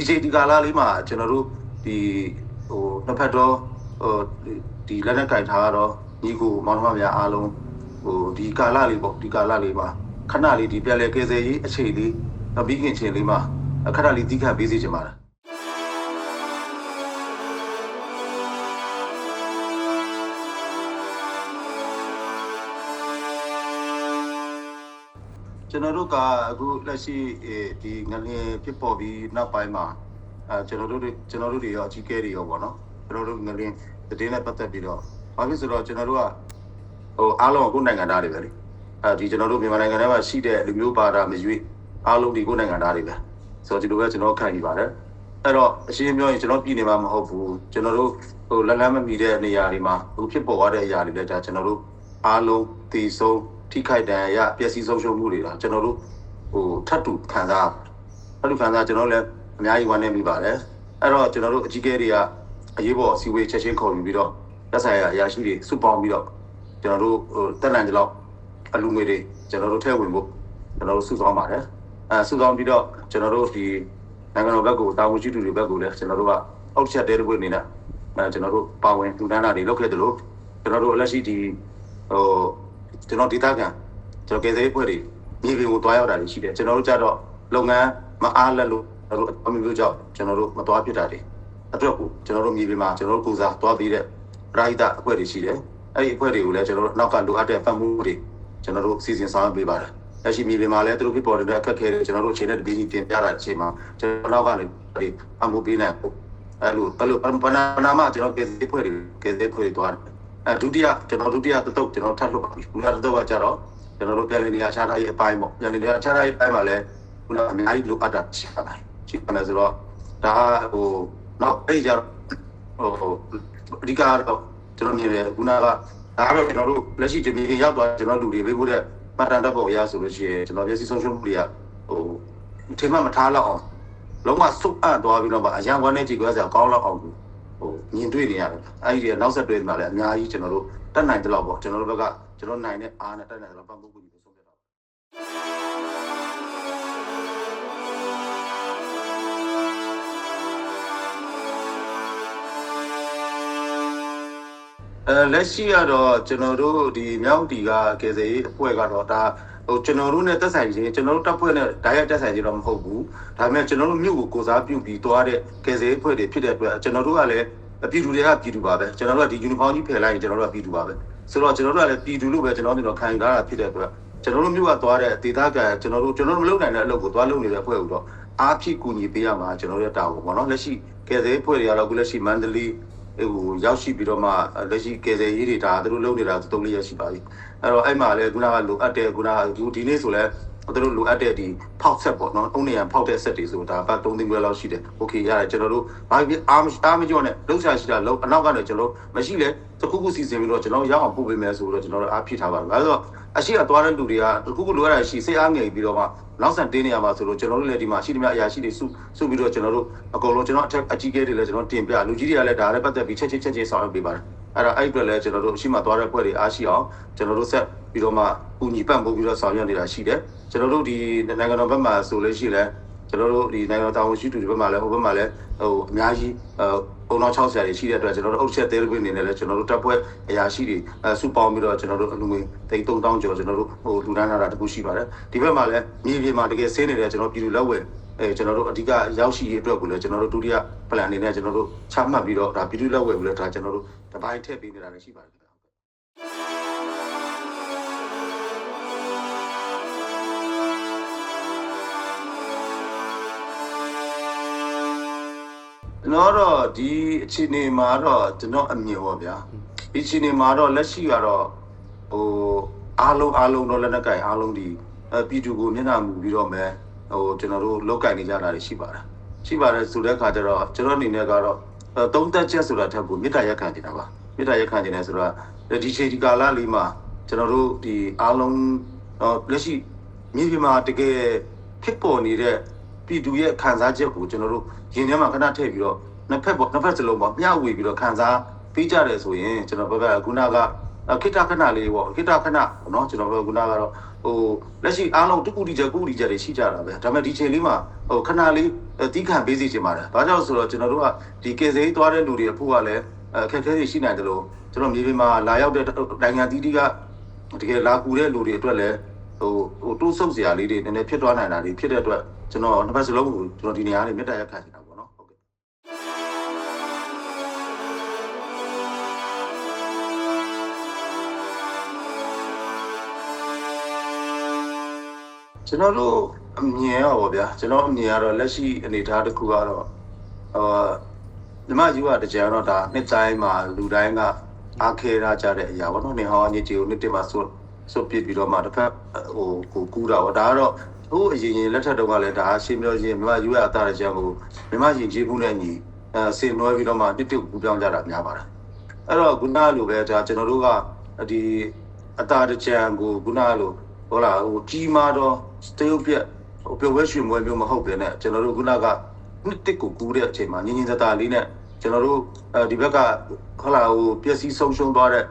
ဒီချိန်ဒီကာလလေးမှာကျွန်တော်တို့ဒီဟိုနှစ်ဖက်တော့ဟိုဒီလက်နက်ကင်ထားတော့ညီကိုမောင်နှမများအားလုံးဟိုဒီကာလလေးပေါ့ဒီကာလလေးမှာခဏလေးဒီပြက်လဲကဲဆယ်ရေးအချိန်လေးနောက်ပြီးခင်ချိန်လေးမှာခဏလေးတီးခတ်ပေးစီချင်ပါတယ် ကျွန်တော်တို့ကအခုလက်ရှိအဲဒီငလျင်ဖြစ်ပေါ်ပြီးနောက်ပိုင်းမှာအဲကျွန်တော်တို့တွေကျွန်တော်တို့တွေရောအကြီးကဲတွေရောပေါ့နော်ကျွန်တော်တို့ငလျင်သတင်းနဲ့ပတ်သက်ပြီးတော့ဘာဖြစ်ဆိုတော့ကျွန်တော်တို့ကဟိုအားလုံးကကိုယ်နိုင်ငံသားတွေပဲလေအဲဒီကျွန်တော်တို့မြန်မာနိုင်ငံထဲမှာရှိတဲ့လူမျိုးပါတာမရွေးအားလုံးဒီကိုယ်နိုင်ငံသားတွေပဲဆိုတော့ဒီလိုပဲကျွန်တော်ခံယူပါတယ်အဲ့တော့အရှင်းပြောရင်ကျွန်တော်ပြည်နေမှာမဟုတ်ဘူးကျွန်တော်တို့ဟိုလက်လန်းမမီတဲ့နေရာတွေမှာအခုဖြစ်ပေါ်သွားတဲ့အရာတွေလည်းဒါကျွန်တော်တို့အားလုံးတည်ဆုံး ထိခိုက်ဒဏ်ရာရပျက်စီးဆုံးရှုံးမှုတွေဒါကျွန်တော်တို့ဟိုထပ်တူခံစားထပ်တူခံစားကျွန်တော်လည်းအများကြီးဝမ်းနည်းမိပါတယ်အဲ့တော့ကျွန်တော်တို့အကြီးကဲတွေကအရေးပေါ်စီဝေးချက်ချင်းခေါ်ယူပြီးတော့လက်ဆိုင်ရာအရာရှိတွေစုပေါင်းပြီးတော့ကျွန်တော်တို့ဟိုတက်လန်ကြလောက်အလူငွေတွေကျွန်တော်တို့ထည့်ဝင်ဖို့ကျွန်တော်တို့စုဆောင်းပါတယ်အဲစုဆောင်းပြီးတော့ကျွန်တော်တို့ဒီနိုင်ငံတော်ဘက်ကိုတာဝန်ရှိသူတွေဘက်ကိုလည်းကျွန်တော်တို့ကအောက်ချက်တဲတဲ့ဘက်နေနဲ့အဲကျွန်တော်တို့ပါဝင်ထူထမ်းတာတွေလုပ်ခဲ့တယ်လို့ကျွန်တော်တို့လက်ရှိဒီဟို ကျွန်တော်ဒေသခံကျွန်တော်ကယ်ဆယ်ရေးဖွဲ့တွေမြေပြင်ကိုတွားရောက်တာတွေရှိတယ်ကျွန်တော်တို့ကြတော့လုပ်ငန်းမအားလက်လို့ကျွန်တော်တို့အမျိုးမျိုးကြောင့်ကျွန်တော်တို့မတွားဖြစ်တာတွေအတွက်ကိုကျွန်တော်တို့မြေပြင်မှာကျွန်တော်တို့ပူဇာတွားပြီးတဲ့ပရိသတ်အဖွဲ့တွေရှိတယ်အဲ့ဒီအဖွဲ့တွေကိုလည်းကျွန်တော်တို့နောက်ကလိုအပ်တဲ့ပတ်မှုတွေကျွန်တော်တို့စီစဉ်ဆောင်ရွက်ပေးပါတယ်လက်ရှိမြေပြင်မှာလည်းသူတို့ဖြစ်ပေါ်နေတဲ့အခက်အခဲတွေကျွန်တော်တို့အချိန်နဲ့တပြေးညီတင်ပြတာအချိန်မှာကျွန်တော်နောက်ကနေဒီအမှုပေးနိုင်ဖို့အဲ့လိုအဲ့လိုပနာပနာမကျွန်တော်ကယ်ဆယ်ရေးဖွဲ့တွေကယ်ဆယ်ရေးဖွဲ့တွေတွားတယ် အဲဒုတိယကျွန်တော်ဒုတိယတစ်သုတ်ကျွန်တော်ထပ်လုပ်ပါပြီခုနကတစ်သုတ်ကကြတော့ကျွန်တော်တို့ပြန်လည်နေရာချထားရေးအပိုင်းပေါ့ပြန်လည်နေရာချထားရေးအပိုင်းမှာလည်းခုနကအများကြီးလိုအပ်တာရှိပါတယ်ရှိပါတယ်ဆိုတော့ဒါဟိုနောက်အဲ့ကြတော့ဟိုအဓိကတော့ကျွန်တော်မြင်တယ်ခုနကဒါကတော့ကျွန်တော်တို့လက်ရှိတပြေရောက်သွားကျွန်တော်လူတွေပေးဖို့တဲ့မှတ်တမ်းတပ်ပေါ်ရဆိုလို့ရှိရင်ကျွန်တော်မျက်စိဆုံးရှုံးမှုတွေကဟိုထင်မှမထားတော့အောင်လုံးဝစုပ်အပ်သွားပြီးတော့မှအရန်ဝမ်းနေကြည့်ကြစရာကောင်းတော့အောင် ဟိုမြင်တွေ့နေရတယ်အဲ့ဒီနောက်ဆက်တွဲမှာလည်းအများကြီးကျွန်တော်တို့တက်နိုင်တဲ့လောက်ပေါ့ကျွန်တော်တို့ဘက်ကကျွန်တော်နိုင်တဲ့အားနဲ့တက်နိုင်တဲ့လောက်ပတ်မှုကူညီလို့ဆုံးဖြတ်တာအဲလက်ရှိကတော့ကျွန်တော်တို့ဒီမြောက်တီကကယ်ဆယ်ရေးအဖွဲ့ကတော့ဒါ ဟိုကျွန်တော်တို့နဲ့တက်ဆိုင်ခြင်းကျွန်တော်တို့တပ်ဖွဲ့နဲ့ဓာတ်ရိုက်တက်ဆိုင်ခြင်းတော့မဟုတ်ဘူးဒါပေမဲ့ကျွန်တော်တို့မြို့ကိုကိုစားပြုပြီးသွားတဲ့ကယ်ဆယ်ရေးအဖွဲ့တွေဖြစ်တဲ့အတွက်ကျွန်တော်တို့ကလည်းပြည်သူတွေကပြည်သူပါပဲကျွန်တော်တို့ကဒီယူနီဖောင်းကြီးဖယ်လိုက်ရင်ကျွန်တော်တို့ကပြည်သူပါပဲဆိုတော့ကျွန်တော်တို့ကလည်းပြည်သူလို့ပဲကျွန်တော်တို့ခံယူထားတာဖြစ်တဲ့အတွက်ကျွန်တော်တို့မြို့ကသွားတဲ့ဒေသခံကျွန်တော်တို့ကျွန်တော်တို့မလုပ်နိုင်တဲ့အလုပ်ကိုသွားလုပ်နေတဲ့အဖွဲ့ကိုတော့အားဖြစ်ကူညီပေးရမှာကျွန်တော်တို့တာဝန်ပေါ့နော်လက်ရှိကယ်ဆယ်ရေးအဖွဲ့တွေကတော့အခုလက်ရှိမန္တလေး ဟိုရောက်ရှိပြီးတော့မှလက်ရှိကယ်ဆယ်ရေးတွေဒါသူတို့လုပ်နေတာသုံးလေးရက်ရှိပါပြီအဲ့တော့အဲ့မှာလည်းခုနကလိုအပ်တဲ့ခုနကဒီဒီနေ့ဆိုလဲ သူတို့လိုအပ်တဲ့ဒီဖောက်ဆက်ပေါ့နော်အုံနေရန်ဖောက်တဲ့ဆက်တွေဆိုဒါပတ်3သိန်းခွဲလောက်ရှိတယ်โอเคရတယ်ကျွန်တော်တို့ဘာဖြစ်အားအားမကြောနဲ့လှုပ်ရှားရှိတာလောက်အနောက်ကနေကျွန်တော်မရှိလဲတခုခုစီစဉ်ပြီးတော့ကျွန်တော်ရောက်အောင်ပို့ပေးမယ်ဆိုတော့ကျွန်တော်တို့အားဖြစ်ထားပါမယ်အဲဆိုအရှိကသွားတဲ့လူတွေကတခုခုလိုရတာရှိစိတ်အားငယ်ပြီးတော့မှနောက်ဆန်တင်းနေရမှာဆိုတော့ကျွန်တော်တို့လည်းဒီမှာရှိသမျှအရာရှိတွေစုစုပြီးတော့ကျွန်တော်တို့အကုန်လုံးကျွန်တော်အထက်အကြီးကဲတွေလည်းကျွန်တော်တင်ပြလူကြီးတွေကလည်းဒါလည်းပတ်သက်ပြီးချက်ချင်းချက်ချင်းဆောင်ရွက်ပေးပါတယ်အဲ့တော့အဲ့အတွက်လည်းကျွန်တော်တို့အရှိမသွားတဲ့ဘွဲတွေအားရှိအောင်ကျွန်တော်တို့ဆက်ပြီးတော့မှပူညီပံ့ပိုးပြီးတော့ဆောင်ရွက်နေတာရှိတယ် ကျွန်တော်တို့ဒီနိုင်ငံတော်ဘက်မှာဆိုလို့ရှိလဲကျွန်တော်တို့ဒီနိုင်ငံတော်တာဝန်ရှိသူတွေဘက်မှာလည်းဟိုဘက်မှာလည်းဟိုအများကြီးဟိုပုံတော်60ရာတွေရှိတဲ့အတွက်ကျွန်တော်တို့အုပ်ချက်သေးတဲ့အနေနဲ့လည်းကျွန်တော်တို့တပ်ဖွဲ့အရာရှိတွေအဲစုပေါင်းပြီးတော့ကျွန်တော်တို့အလူငွေတိတ်3000ကျော်ကျွန်တော်တို့ဟိုလူဒန်းလာတာတခုရှိပါတယ်ဒီဘက်မှာလည်းမြေပြင်မှာတကယ်ဆင်းနေတဲ့ကျွန်တော်ပြည်သူလက်ဝဲအဲကျွန်တော်တို့အဓိကရောက်ရှိရေးအတွက်ကိုလည်းကျွန်တော်တို့ဒုတိယ plan အနေနဲ့ကျွန်တော်တို့ချမှတ်ပြီးတော့ဒါပြည်သူလက်ဝဲကိုလည်းဒါကျွန်တော်တို့တပိုင်းထည့်ပေးနေတာလည်းရှိပါတယ် ကျွန်တော်တော့ဒီအခြေအနေမှာတော့ကျွန်တော်အမြင်ပါဗျာဒီအခြေအနေမှာတော့လက်ရှိကတော့ဟိုအားလုံးအားလုံးတော့လက်နက်ကင်အားလုံးဒီအပြည်သူကိုမျက်နှာမူပြီးတော့မယ်ဟိုကျွန်တော်တို့လောက်ကင်နေကြတာတွေရှိပါတယ်ရှိပါတယ်ဆိုတဲ့အခါကျတော့ကျွန်တော်အနေနဲ့ကတော့အဲသုံးသက်ချက်ဆိုတာထက်ကိုမေတ္တာရက်ခံနေတာပါမေတ္တာရက်ခံနေတယ်ဆိုတော့ဒီချိန်ဒီကာလလေးမှာကျွန်တော်တို့ဒီအားလုံးတော့လက်ရှိမြေပြင်မှာတကယ်ဖြစ်ပေါ်နေတဲ့ ပြည်သူရဲ့ခံစားချက်ကိုကျွန်တော်တို့ရင်ထဲမှာခဏထည့်ပြီးတော့နှစ်ဖက်ပေါ့နှစ်ဖက်စလုံးပေါ့မျှဝေပြီးတော့ခံစားပေးကြတယ်ဆိုရင်ကျွန်တော်ဘက်ကခုနကအဲ ခိတခဏလေးပေါ့ခိတခဏเนาะကျွန်တော်တို့ခုနကတော့ဟိုလက်ရှိအားလုံးတကူတီချက်ကူတီချက်တွေရှိကြတာပဲဒါပေမဲ့ဒီချိန်လေးမှာဟိုခဏလေးတီးခံပေးစီချင်ပါတယ်ဘာကြောင့်ဆိုတော့ကျွန်တော်တို့ကဒီကေစိသွားတဲ့လူတွေအဖို့ကလည်းအခက်အခဲတွေရှိနိုင်တယ်လို့ကျွန်တော်မြေပြင်မှာလာရောက်တဲ့နိုင်ငံတီးတီးကတကယ်လာကူတဲ့လူတွေအတွက်လည်း ဟိုဟိုတိုးဆုပ်စရာလေးတွေနည်းနည်းဖြစ်သွားနိုင်တာတွေဖြစ်တဲ့အတွက်ကျွန်တော်နှစ်ဖက်စလုံးကိုကျွန်တော်ဒီနေရာလေးမြတ်တရခတ်နေတာပေါ့နော်ဟုတ်ကဲ့ကျွန်တော်တို့အမြင်ရောပေါ့ဗျာကျွန်တော်အမြင်ကတော့လက်ရှိအနေအထားတစ်ခုကတော့အာညီမယူကတကြံတော့ဒါနှစ်တိုင်းမှာလူတိုင်းကအားခဲရကြတဲ့အရာပေါ့နော်နေဟောင်းအညစ်အကြေးကိုနှစ်တင်မှာဆွ ဆွပစ်ပြီးတော့မှတစ်ဖက်ဟိုကိုကူးတာပေါ့ဒါကတော့ဟိုအရင်ရင်လက်ထက်တော့ကလည်းဒါရှင်းပြောချင်းညီမယူရအသားတကြံကိုညီမရင်ကြီးဘူးနဲ့ညီအဲဆင်နွဲပြီးတော့မှတစ်တစ်ကူးပြောင်းကြတာများပါတယ်အဲ့တော့ခုနလိုပဲဒါကျွန်တော်တို့ကဒီအသားတကြံကိုခုနလိုဟုတ်လားဟိုကြီးမားတော့စတေးပြက်ဟိုပြောဝဲရွှေမွဲမျိုးမဟုတ်ပဲနဲ့ကျွန်တော်တို့ခုနကနှစ်တစ်ကိုကူးတဲ့အချိန်မှာညင်ညင်သာသာလေးနဲ့ကျွန်တော်တို့အဲဒီဘက်ကဟုတ်လားဟိုပျက်စီးဆုံးရှုံးသွားတဲ့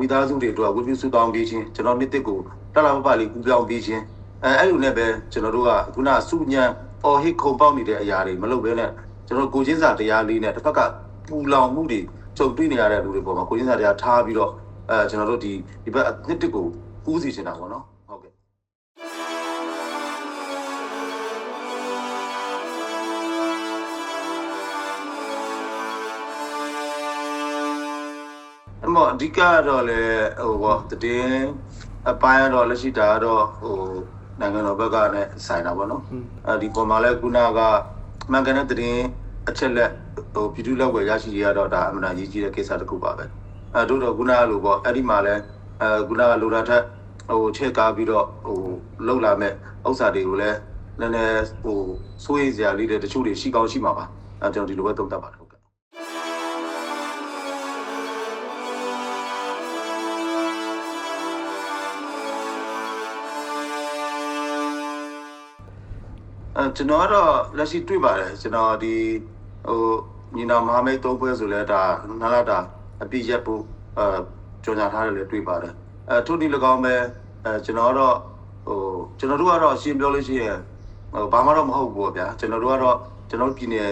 မိသားစုတွေအတွက်ဝိပုစုတောင်းပေးခြင်းကျွန်တော်နှစ်တစ်ကိုတလာပပလေးကူးပြောင်းပေးခြင်းအဲအဲ့လိုနဲ့ပဲကျွန်တော်တို့ကခုနစုညံအော်ဟစ်ခုံပေါက်နေတဲ့အရာတွေမလုပ်ဘဲနဲ့ကျွန်တော်ကိုချင်းစာတရားလေးနဲ့တစ်ဖက်ကပူလောင်မှုတွေချုပ်တွေ့နေရတဲ့လူတွေပေါ်မှာကိုချင်းစာတရားထားပြီးတော့အဲကျွန်တော်တို့ဒီဒီဘက်နှစ်တစ်ကိုကူးစီချင်တာပေါ့နော် ဟုတ်ကဲ့အမောအဓိကကတော့လေဟိုဘောတည်င်းအပိုင်းကတော့လက်ရှိတာကတော့ဟိုနိုင်ငံတော်ဘက်ကနဲ့ဆိုင်တာပေါ့နော်အဲဒီပေါ်မှာလဲခုနကမှန်ကန်တဲ့တည်င်းအချက်လက်ဟိုပြည်သူ့လက်ဝယ်ရရှိရတော့ဒါအမှန်တန်ရေးကြီးတဲ့ကိစ္စတစ်ခုပါပဲအဲတို့တော့ခုနကလိုပေါ့အဲ့ဒီမှာလဲအဲခုနကလိုတာထက်ဟိုချက်ကားပြီးတော့ဟိုလောက်လာမဲ့ဥစ္စာတွေကိုလည်းနည်းနည်းဟိုစိုးရိမ်စရာလေးတွေတချို့တွေရှိကောင်းရှိမှာပါအဲကျွန်တော်ဒီလိုပဲသုံးသပ်ပါတယ် ကဲ့အဲကျွန်တော်ကတော့လက်ရှိတွေ့ပါတယ်ကျွန်တော်ဒီဟိုညီနာမဟာမိတ်သုံးပွဲဆိုလဲဒါနာလာတာအပြည့်ရက်ဖို့အဲကြော်ညာထားတယ်လေတွေ့ပါတယ်အဲထို့ဒီ၎င်းပဲအဲကျွန်တော်ကတော့ဟိုကျွန်တော်တို့ကတော့အရှင်းပြောလို့ရှိရင်ဟိုဘာမှတော့မဟုတ်ဘူးပေါ့ဗျာကျွန်တော်တို့ကတော့ကျွန်တော်တို့ပြည်နယ်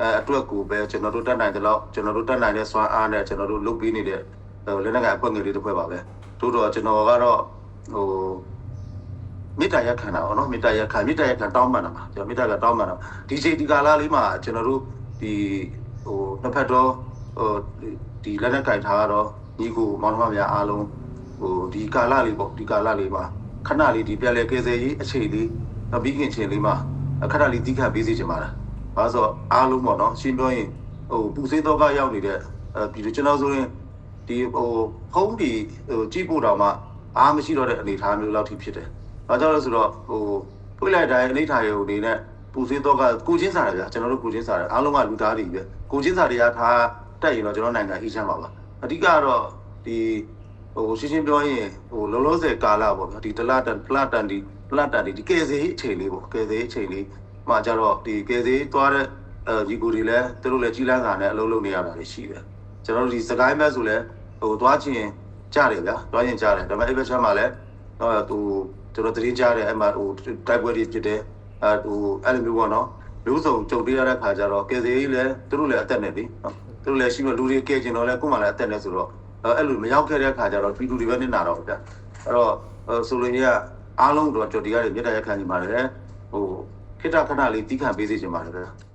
အဲအတွက်ကိုပဲကျွန်တော်တို့တက်နိုင်တယ်လို့ကျွန်တော်တို့တက်နိုင်တဲ့စွမ်းအားနဲ့ကျွန်တော်တို့လုပ်ပေးနေတဲ့ဟိုလက်နက်ကိုင်အဖွဲ့ငယ်လေးတစ်ဖွဲ့ပါပဲထို့တော့ကျွန်တော်ကတော့ဟို မေတ္တာရက်ခံတာပေါ့နော်မေတ္တာရက်ခံမေတ္တာရက်ခံတောင်းပန်တာပါကျွန်တော်မေတ္တာကတောင်းပန်တာဒီချိန်ဒီကာလလေးမှာကျွန်တော်တို့ဒီဟိုနှစ်ဖက်တော့ဟိုဒီလက်နက်ကင်ထားတော့ညီကိုမောင်နှမများအားလုံးဟိုဒီကာလလေးပေါ့ဒီကာလလေးမှာခဏလေးဒီပြက်လေကဲဆယ်ရေးအချိန်လေးနောက်ပြီးခင်ချိန်လေးမှာခဏလေးတီးခတ်ပေးစီချင်ပါတယ်။ဘာလို့ဆိုအားလုံးပေါ့နော်ရှင်းပြောရင်ဟိုပူစေးတော့ကရောက်နေတဲ့အဲဒီကျွန်တော်ဆိုရင်ဒီဟိုဖုံးဒီဟိုကြည့်ဖို့တောင်မှအားမရှိတော့တဲ့အနေအထားမျိုးလောက်ထိဖြစ်တယ်။ ဘာကြောင့်လဲဆိုတော့ဟိုဖွင့်လိုက်တိုင်းအနိဋ္ဌာယုံအနေနဲ့ပူစင်းတော့ကကိုချင်းစားတယ်ဗျာကျွန်တော်တို့ကိုချင်းစားတယ်အားလုံးကလူသားတွေပဲကိုချင်းစားတွေကထားတက်ရင်တော့ကျွန်တော်နိုင်ငံအေးချမ်းပါပါအဓိကတော့ဒီဟိုရှင်းရှင်းပြောရင်ဟိုလုံးလုံးဆယ်ကာလပေါ့ဗျာဒီတလတန်တလတန်ဒီတလတန်ဒီဒီကယ်စေးအချိန်လေးပေါ့ကယ်စေးအချိန်လေးမှကြတော့ဒီကယ်စေးသွားတဲ့အဲဒီကိုတွေလည်းသူတို့လည်းကြီးလန်းစာနဲ့အလုံးလုံးနေရတာတွေရှိတယ်ကျွန်တော်တို့ဒီစကိုင်းဘက်ဆိုလဲဟိုသွားချင်းကြားတယ်ဗျာသွားချင်းကြားတယ်ဒါပေမဲ့အဲ့ဘက်ချမ်းမှာလည်းတော့သူ ကျွန်တော်သတင်းကြားတယ်အဲ့မှာဟိုတိုက်ပွဲတွေဖြစ်တယ်အဲဟိုအဲ့လိုမျိုးပေါ့နော်မျိုးစုံကြုံတွေ့ရတဲ့ခါကျတော့ကယ်ဆယ်ရေးလည်းသူတို့လည်းအသက်နဲ့လေနော်သူတို့လည်းရှိမှလူတွေကယ်ကျင်တော့လည်းကိုယ်မှလည်းအသက်နဲ့ဆိုတော့အဲ့လိုမရောက်ခဲ့တဲ့ခါကျတော့ပြည်သူတွေပဲနစ်နာတော့ဗျအဲ့တော့ဆိုလိုရင်းကအားလုံးတော့ကြွဒီရတယ်မြေတရရခံနေပါတယ်ဟိုခိတ္တခဏလေးတီးခံပေးစေချင်ပါတယ်ဗျ